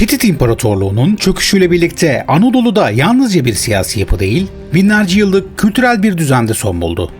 Hitit İmparatorluğu'nun çöküşüyle birlikte Anadolu'da yalnızca bir siyasi yapı değil, binlerce yıllık kültürel bir düzende son buldu.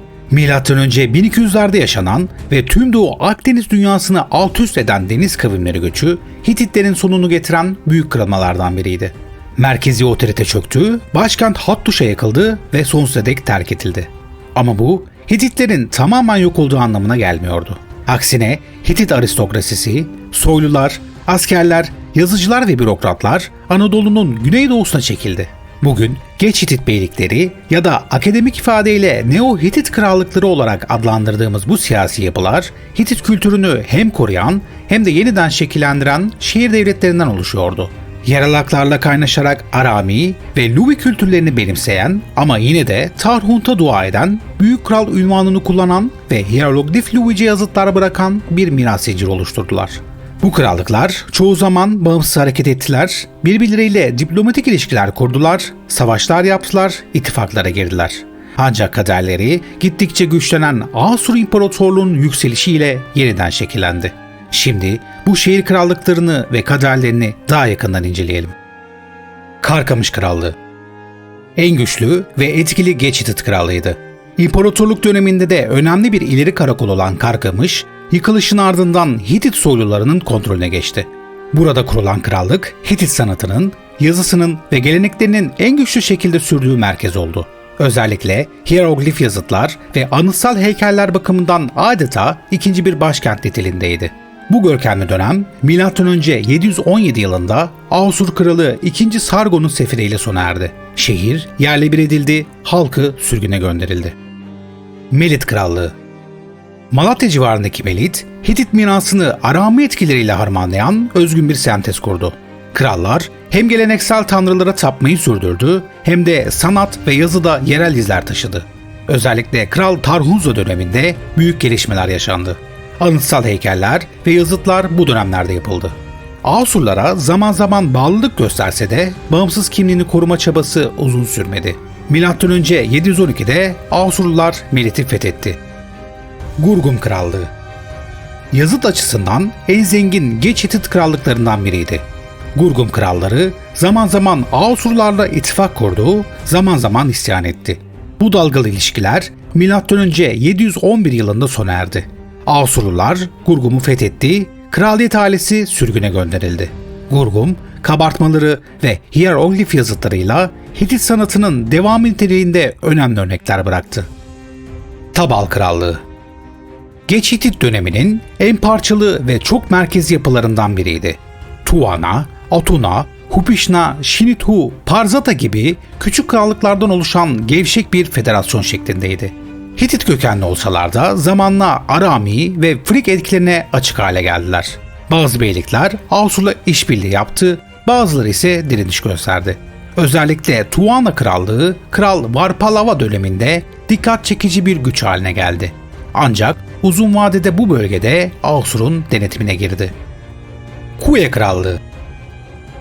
Önce 1200'lerde yaşanan ve tüm Doğu Akdeniz dünyasını alt üst eden deniz kavimleri göçü Hititlerin sonunu getiren büyük kırılmalardan biriydi. Merkezi otorite çöktü, başkent Hattuş'a yakıldı ve sonsuza dek terk edildi. Ama bu Hititlerin tamamen yok olduğu anlamına gelmiyordu. Aksine Hitit aristokrasisi, soylular, askerler, yazıcılar ve bürokratlar Anadolu'nun güneydoğusuna çekildi. Bugün geç Hitit beylikleri ya da akademik ifadeyle Neo-Hitit krallıkları olarak adlandırdığımız bu siyasi yapılar Hitit kültürünü hem koruyan hem de yeniden şekillendiren şehir devletlerinden oluşuyordu. Yerel halklarla kaynaşarak Arami ve Luvi kültürlerini benimseyen ama yine de Tarhunt'a dua eden, Büyük Kral ünvanını kullanan ve hieroglif Luvice yazıtlar bırakan bir miras zinciri oluşturdular. Bu krallıklar çoğu zaman bağımsız hareket ettiler, birbirleriyle diplomatik ilişkiler kurdular, savaşlar yaptılar, ittifaklara girdiler. Ancak kaderleri gittikçe güçlenen Asur İmparatorluğu'nun yükselişiyle yeniden şekillendi. Şimdi bu şehir krallıklarını ve kaderlerini daha yakından inceleyelim. Karkamış Krallığı En güçlü ve etkili Geçitit Krallığı'ydı. İmparatorluk döneminde de önemli bir ileri karakol olan Karkamış, yıkılışın ardından Hitit soylularının kontrolüne geçti. Burada kurulan krallık, Hitit sanatının, yazısının ve geleneklerinin en güçlü şekilde sürdüğü merkez oldu. Özellikle hieroglif yazıtlar ve anıtsal heykeller bakımından adeta ikinci bir başkent niteliğindeydi. Bu görkemli dönem M.Ö. 717 yılında Asur Kralı 2. Sargon'un seferiyle sona erdi. Şehir yerle bir edildi, halkı sürgüne gönderildi. Melit Krallığı Malatya civarındaki Melit, Hitit mirasını Arami etkileriyle harmanlayan özgün bir sentez kurdu. Krallar hem geleneksel tanrılara tapmayı sürdürdü hem de sanat ve yazıda yerel izler taşıdı. Özellikle Kral Tarhunzo döneminde büyük gelişmeler yaşandı. Anıtsal heykeller ve yazıtlar bu dönemlerde yapıldı. Asurlara zaman zaman bağlılık gösterse de bağımsız kimliğini koruma çabası uzun sürmedi. Önce 712'de Asurlular Melit'i fethetti. Gurgum Krallığı Yazıt açısından en zengin geç Hitit krallıklarından biriydi. Gurgum kralları zaman zaman Asurlarla ittifak kurdu, zaman zaman isyan etti. Bu dalgalı ilişkiler M.Ö. 711 yılında sona erdi. Asurlular Gurgum'u fethetti, kraliyet ailesi sürgüne gönderildi. Gurgum, kabartmaları ve hieroglif yazıtlarıyla Hitit sanatının devam niteliğinde önemli örnekler bıraktı. Tabal Krallığı Geç Hitit döneminin en parçalı ve çok merkezi yapılarından biriydi. Tuana, Atuna, Hupişna, Şinithu, Parzata gibi küçük krallıklardan oluşan gevşek bir federasyon şeklindeydi. Hitit kökenli olsalar da zamanla Arami ve Frik etkilerine açık hale geldiler. Bazı beylikler Asur'la işbirliği yaptı, bazıları ise direniş gösterdi. Özellikle Tuana Krallığı, Kral Varpalava döneminde dikkat çekici bir güç haline geldi. Ancak uzun vadede bu bölgede Asur'un denetimine girdi. Kuye Krallığı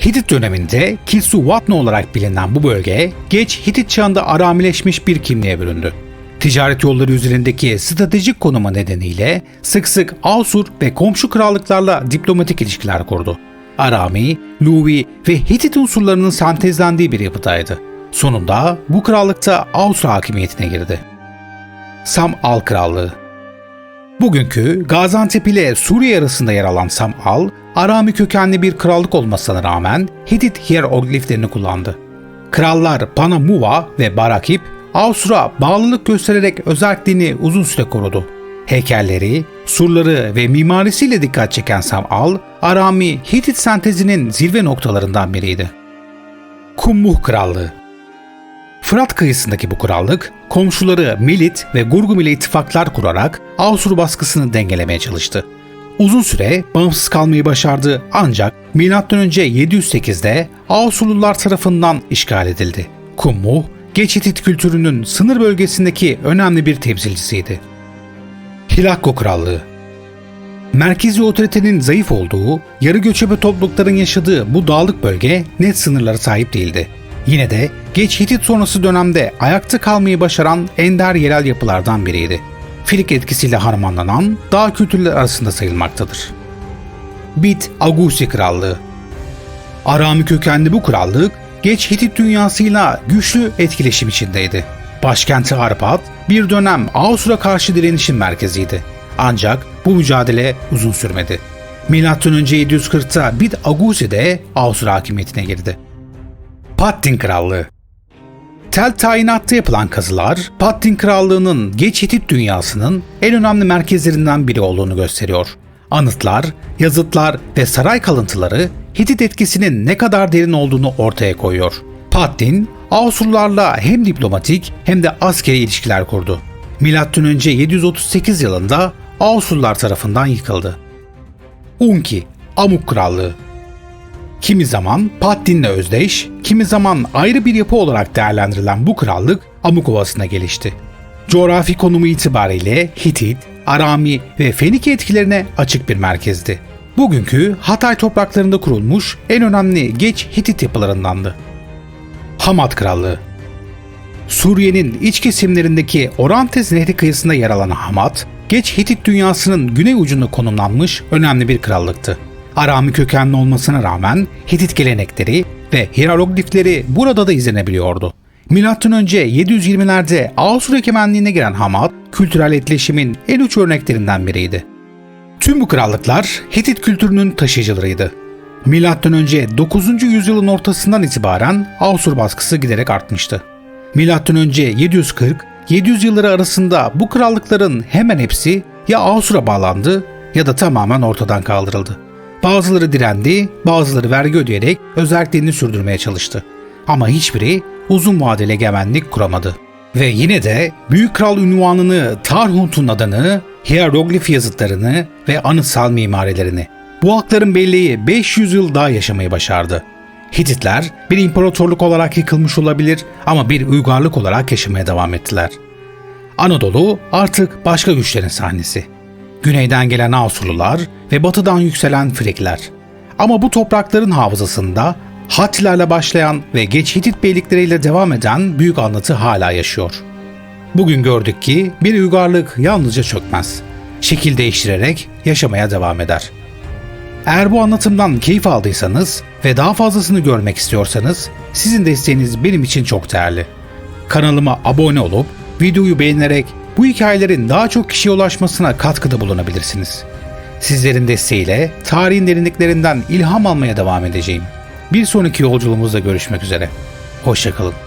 Hitit döneminde Kilsuvatna olarak bilinen bu bölge geç Hitit çağında Aramileşmiş bir kimliğe büründü. Ticaret yolları üzerindeki stratejik konumu nedeniyle sık sık Asur ve komşu krallıklarla diplomatik ilişkiler kurdu. Arami, Luvi ve Hitit unsurlarının sentezlendiği bir yapıdaydı. Sonunda bu krallıkta Asur hakimiyetine girdi. Sam-Al Krallığı Bugünkü Gaziantep ile Suriye arasında yer alan Sam-Al, Arami kökenli bir krallık olmasına rağmen Hitit hierogliflerini kullandı. Krallar Panamuva ve Barakip Asur'a bağlılık göstererek özelliğini uzun süre korudu. Heykelleri, surları ve mimarisiyle dikkat çeken Sam'al, Arami Hitit sentezinin zirve noktalarından biriydi. Kummuh Krallığı Fırat kıyısındaki bu krallık, komşuları Melit ve Gurgum ile ittifaklar kurarak Asur baskısını dengelemeye çalıştı. Uzun süre bağımsız kalmayı başardı ancak M.Ö. 708'de Asurlular tarafından işgal edildi. Kummuh, Geç Hitit kültürünün sınır bölgesindeki önemli bir temsilcisiydi. Hilakko Krallığı Merkezi otoritenin zayıf olduğu, yarı göçebe toplulukların yaşadığı bu dağlık bölge net sınırlara sahip değildi. Yine de geç Hitit sonrası dönemde ayakta kalmayı başaran ender yerel yapılardan biriydi. Filik etkisiyle harmanlanan dağ kültürleri arasında sayılmaktadır. Bit Agusi Krallığı Arami kökenli bu krallık geç Hitit dünyasıyla güçlü etkileşim içindeydi. Başkenti Arpad bir dönem Asur'a karşı direnişin merkeziydi. Ancak bu mücadele uzun sürmedi. Önce 740'ta Bid Aguzi de Asur hakimiyetine girdi. Pattin Krallığı Tel tayinatta yapılan kazılar, Pattin Krallığı'nın geç Hitit dünyasının en önemli merkezlerinden biri olduğunu gösteriyor. Anıtlar, yazıtlar ve saray kalıntıları Hitit etkisinin ne kadar derin olduğunu ortaya koyuyor. Pattin, Asurlarla hem diplomatik hem de askeri ilişkiler kurdu. Önce 738 yılında Asurlar tarafından yıkıldı. Unki, Amuk Krallığı Kimi zaman Pattin'le özdeş, kimi zaman ayrı bir yapı olarak değerlendirilen bu krallık Amuk Ovası'na gelişti. Coğrafi konumu itibariyle Hitit, Arami ve Fenike etkilerine açık bir merkezdi. Bugünkü Hatay topraklarında kurulmuş en önemli geç Hitit yapılarındandı. Hamad Krallığı Suriye'nin iç kesimlerindeki Orantes Nehri kıyısında yer alan Hamad, geç Hitit dünyasının güney ucunda konumlanmış önemli bir krallıktı. Arami kökenli olmasına rağmen Hitit gelenekleri ve hieroglifleri burada da izlenebiliyordu. Milattan önce 720'lerde Asur egemenliğine giren Hamad, kültürel etkileşimin en uç örneklerinden biriydi. Tüm bu krallıklar Hitit kültürünün taşıyıcılarıydı. Milattan önce 9. yüzyılın ortasından itibaren Asur baskısı giderek artmıştı. Milattan önce 740 700 yılları arasında bu krallıkların hemen hepsi ya Asur'a bağlandı ya da tamamen ortadan kaldırıldı. Bazıları direndi, bazıları vergi ödeyerek özelliğini sürdürmeye çalıştı. Ama hiçbiri uzun vadeli egemenlik kuramadı. Ve yine de Büyük Kral ünvanını, Tarhunt'un adını, hieroglif yazıtlarını ve anıtsal mimarilerini bu hakların belleği 500 yıl daha yaşamayı başardı. Hititler bir imparatorluk olarak yıkılmış olabilir ama bir uygarlık olarak yaşamaya devam ettiler. Anadolu artık başka güçlerin sahnesi. Güneyden gelen Asurlular ve batıdan yükselen Frikler. Ama bu toprakların hafızasında Hattilerle başlayan ve geç Hitit beylikleriyle devam eden büyük anlatı hala yaşıyor. Bugün gördük ki bir uygarlık yalnızca çökmez. Şekil değiştirerek yaşamaya devam eder. Eğer bu anlatımdan keyif aldıysanız ve daha fazlasını görmek istiyorsanız sizin desteğiniz benim için çok değerli. Kanalıma abone olup videoyu beğenerek bu hikayelerin daha çok kişiye ulaşmasına katkıda bulunabilirsiniz. Sizlerin desteğiyle tarihin derinliklerinden ilham almaya devam edeceğim. Bir sonraki yolculuğumuzda görüşmek üzere. Hoşçakalın.